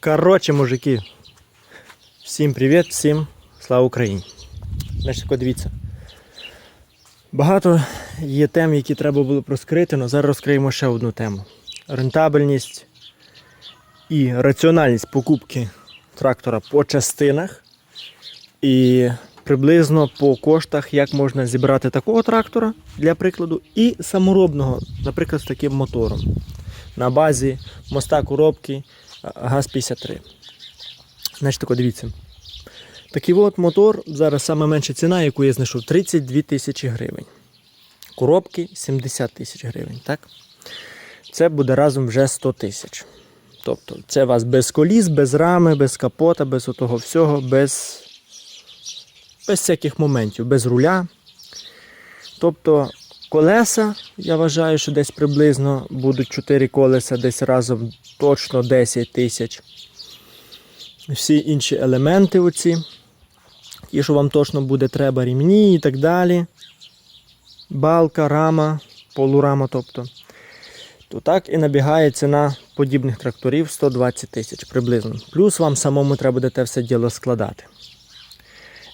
Коротше, мужики. Всім привіт, всім слава Україні. Значить, тако дивіться. Багато є тем, які треба було б розкрити, але зараз розкриємо ще одну тему. Рентабельність і раціональність покупки трактора по частинах. І приблизно по коштах, як можна зібрати такого трактора, для прикладу, і саморобного, наприклад, з таким мотором на базі моста коробки ГАЗ-53. Значить, тако дивіться. Такий от мотор, зараз саме менша ціна, яку я знайшов, 32 тисячі гривень. Коробки 70 тисяч гривень. Так? Це буде разом вже 100 тисяч. Тобто це у вас без коліс, без рами, без капота, без того всього, без, без всяких моментів, без руля. Тобто колеса, я вважаю, що десь приблизно будуть 4 колеса, десь разом точно 10 тисяч. Всі інші елементи оці, ті, що вам точно буде треба, рівні і так далі. Балка, рама, полурама, тобто. То так і набігає ціна подібних тракторів 120 тисяч приблизно. Плюс вам самому треба буде те все діло складати.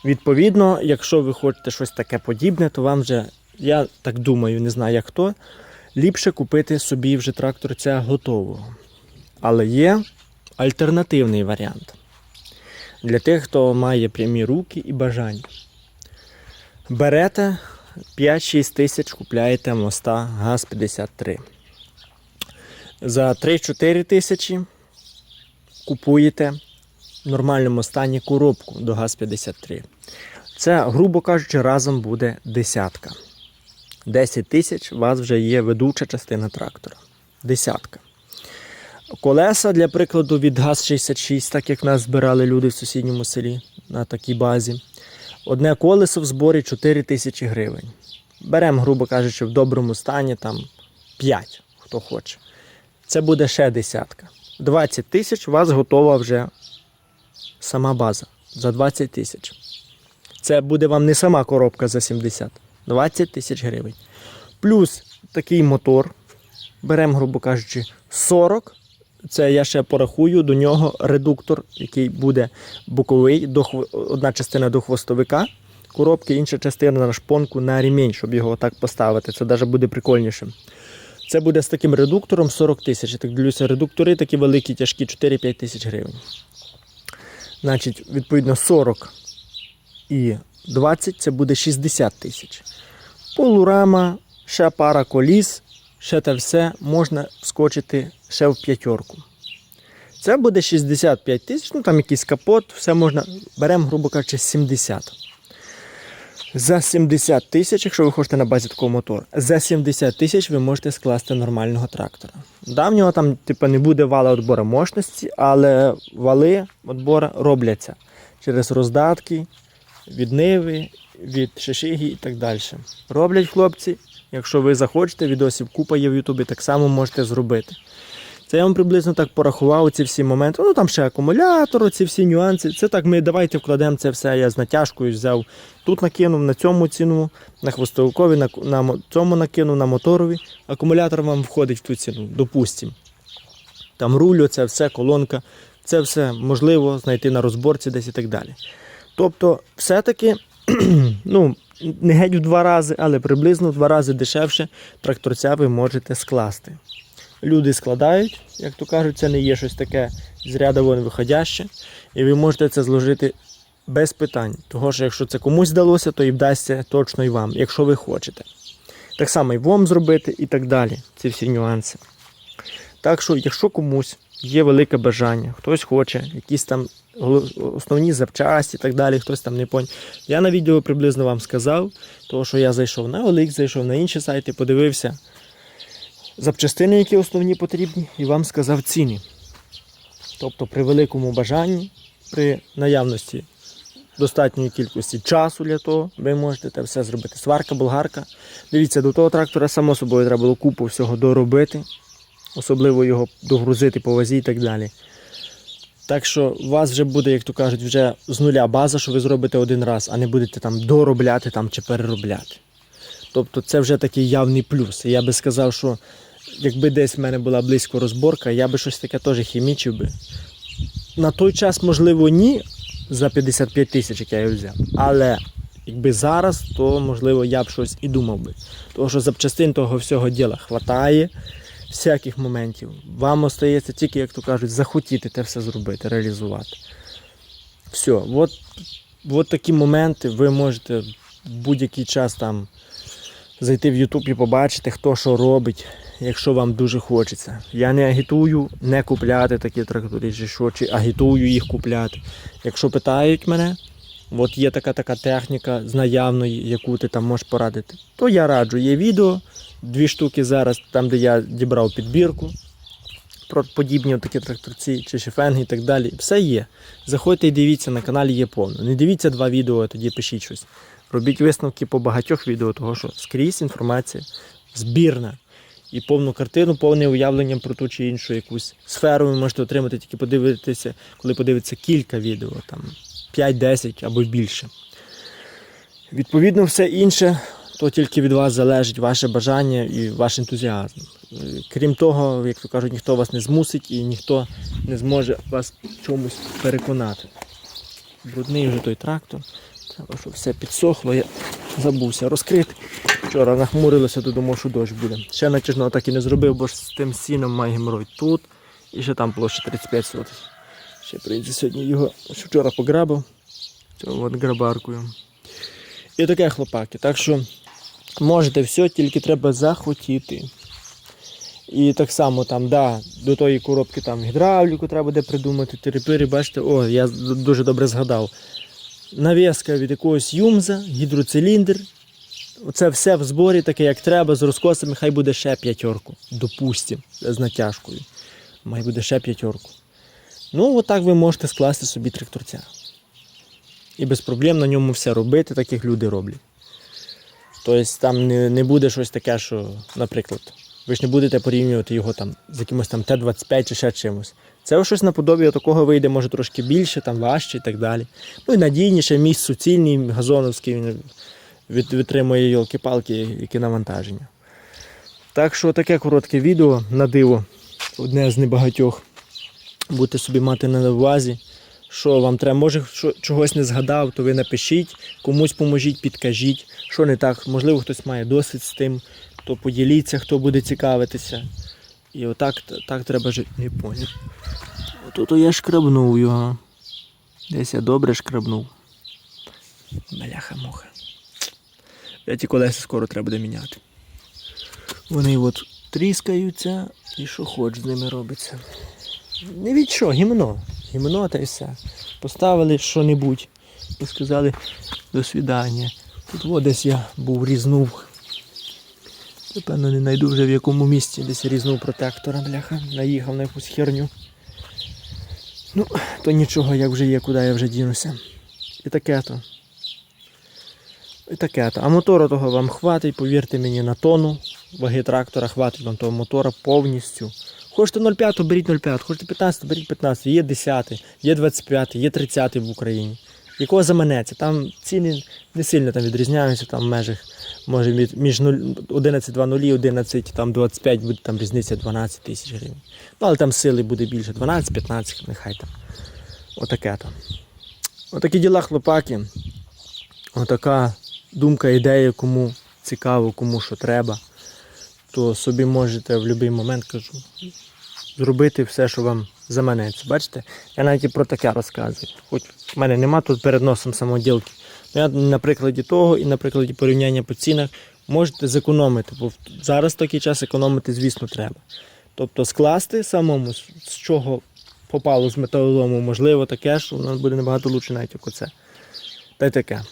Відповідно, якщо ви хочете щось таке подібне, то вам вже, я так думаю, не знаю як хто, ліпше купити собі вже тракторця готового. Але є альтернативний варіант для тих, хто має прямі руки і бажання. Берете 5-6 тисяч, купляєте моста ГАЗ-53. За 3-4 тисячі купуєте в нормальному стані коробку до ГАЗ-53. Це, грубо кажучи, разом буде десятка. 10 тисяч у вас вже є ведуча частина трактора. Десятка. Колеса, для прикладу, від ГАЗ-66, так як нас збирали люди в сусідньому селі на такій базі. Одне колесо в зборі 4 тисячі гривень. Беремо, грубо кажучи, в доброму стані там 5, хто хоче. Це буде ще десятка. 20 тисяч у вас готова вже сама база за 20 тисяч. Це буде вам не сама коробка за 70, 20 тисяч гривень. Плюс такий мотор. Беремо, грубо кажучи, 40. Це я ще порахую до нього редуктор, який буде боковий, одна частина до хвостовика коробки, інша частина на шпонку на ремінь, щоб його так поставити. Це навіть буде прикольніше. Це буде з таким редуктором 40 тисяч. Я так дивлюся, редуктори такі великі, тяжкі, 4-5 тисяч гривень. Значить, відповідно, 40 і 20 це буде 60 тисяч. Полурама, ще пара коліс, ще те все можна вскочити ще в п'ятерку. Це буде 65 тисяч, ну там якийсь капот, все можна. Беремо, грубо кажучи, 70. За 70 тисяч, якщо ви хочете на базі такого мотора, за 70 тисяч ви можете скласти нормального трактора. Да, в нього там типу, не буде вала відбору мощності, але вали відбору робляться через роздатки, від ниви, від шишиги і так далі. Роблять хлопці. Якщо ви захочете, відосів купа є в Ютубі, так само можете зробити. Це я вам приблизно так порахував ці всі моменти. Ну там ще акумулятор, ці всі нюанси. Це так ми давайте вкладемо це все. Я з натяжкою взяв. Тут накинув на цьому ціну, на хвостовикові, на, на цьому накинув на моторові. Акумулятор вам входить в ту ціну, допустимо. Там руль, це все, колонка, це все можливо знайти на розборці десь і так далі. Тобто, все-таки, ну, не геть в два рази, але приблизно в два рази дешевше тракторця ви можете скласти. Люди складають, як то кажуть, це не є щось таке з ряду виходяще, і ви можете це зложити без питань. Того що якщо це комусь вдалося, то і вдасться точно і вам, якщо ви хочете. Так само і вам зробити і так далі. Ці всі нюанси. Так що, якщо комусь є велике бажання, хтось хоче, якісь там основні запчасті і так далі, хтось там не поняв. Я на відео приблизно вам сказав, того, що я зайшов на OLX, зайшов на інші сайти, подивився запчастини, які основні потрібні, і вам сказав ціни. Тобто при великому бажанні, при наявності достатньої кількості часу для того, ви можете це все зробити. Сварка, болгарка. Дивіться, до того трактора, само собою, треба було купу всього доробити, особливо його догрузити по вазі і так далі. Так що у вас вже буде, як то кажуть, вже з нуля база, що ви зробите один раз, а не будете там доробляти там, чи переробляти. Тобто це вже такий явний плюс. Я би сказав, що якби десь в мене була близько розборка, я би щось таке теж хімічив би. на той час, можливо, ні, за 55 тисяч, як я його взяв. Але якби зараз, то можливо я б щось і думав би. Тому що запчастин того всього діла хватає, всяких моментів. Вам остається тільки, як то кажуть, захотіти те все зробити, реалізувати. Все, от, от такі моменти ви можете в будь-який час там зайти в YouTube і побачити, хто що робить, якщо вам дуже хочеться. Я не агітую не купляти такі трактори, чи що, чи агітую їх купляти. Якщо питають мене, от є така така техніка з наявної, яку ти там можеш порадити, то я раджу. Є відео, дві штуки зараз, там, де я дібрав підбірку подібні такі тракторці чи шифенги і так далі. Все є. Заходьте і дивіться, на каналі є повно. Не дивіться два відео, а тоді пишіть щось. Робіть висновки по багатьох відео, того що скрізь інформація збірна. І повну картину, повне уявлення про ту чи іншу якусь сферу ви можете отримати, тільки подивитися, коли подивитися кілька відео, там 5-10 або більше. Відповідно, все інше, то тільки від вас залежить ваше бажання і ваш ентузіазм. Е, Крім того, як то кажуть, ніхто вас не змусить і ніхто не зможе вас чомусь переконати. Брудний вже той трактор. Треба, щоб все підсохло. Я забувся розкрити. Вчора нахмурилося, то думав, що дощ буде. Ще натяжного так і не зробив, бо ж з тим сіном має геморрой тут. І ще там площа 35 сотих. Ще прийде сьогодні його, що вчора пограбив. Цього от грабаркою. І таке хлопаки. Так що можете все, тільки треба захотіти. І так само там, да, до тої коробки там гідравліку треба буде придумати, терепири, бачите, о, я дуже добре згадав. Навіска від якогось юмза, гідроциліндр. Оце все в зборі, таке як треба, з розкосами, хай буде ще п'ятерку. Допустим, з натяжкою. Має буде ще п'ятерку. Ну, отак ви можете скласти собі тракторця. І без проблем на ньому все робити, так як люди роблять. Тобто там не, не буде щось таке, що, наприклад, ви ж не будете порівнювати його там з якимось там Т-25 чи ще чимось. Це щось наподобі такого вийде, може трошки більше, там важче і так далі. Ну і надійніше, міст суцільний, газоновський, він від, витримує йолки-палки, які навантаження. Так що таке коротке відео на диво, одне з небагатьох. Будете собі мати на увазі, що вам треба. Може, що, чогось не згадав, то ви напишіть, комусь поможіть, підкажіть, що не так. Можливо, хтось має досвід з тим, то поділіться, хто буде цікавитися. І отак так треба жити. Не поняв. Отут я шкрабнув його. Десь я добре шкрабнув. Бляха-муха. Ті колеса скоро треба буде міняти. Вони от тріскаються і що хоч з ними робиться. Не від що, гімно. Гімно та й все. Поставили що-небудь і сказали до свідання. Тут от десь я був різнув. Напевно, не знайду вже в якому місці десь різнув протектора, бляха, наїхав на якусь херню. Ну, то нічого, як вже є, куди я вже дінуся. І таке то. І таке то. А мотора того вам хватить, повірте мені, на тонну ваги трактора хватить вам того мотора повністю. Хочете 0,5, беріть 0,5, хочете 15, беріть 15, є 10, є 25, є 30 в Україні. Якого заманеться? Там ціни не сильно там відрізняються, там в межах, може між 11,20 і 11, там 25 буде там різниця 12 тисяч гривень. Ну, але там сили буде більше, 12-15, нехай там. Отаке то. Отакі діла, хлопаки. Отака думка, ідея, кому цікаво, кому що треба, то собі можете в будь-який момент кажу, зробити все, що вам заманеться. Бачите? Я навіть і про таке розказую. Хоч в мене нема тут перед носом самоділки. Ну, Я на прикладі того і на прикладі порівняння по цінах можете зекономити, бо зараз такий час економити, звісно, треба. Тобто скласти самому, з чого попало з металолому, можливо, таке, що воно буде набагато лучше навіть як оце. Та й таке.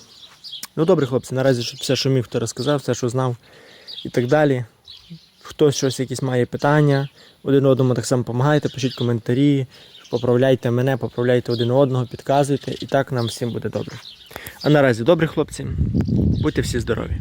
Ну добре, хлопці, наразі все, що міг, то розказав, все, що знав і так далі. Хтось щось якісь має питання, один одному так само допомагайте, пишіть коментарі, поправляйте мене, поправляйте один одного, підказуйте, і так нам всім буде добре. А наразі добрі хлопці, будьте всі здорові.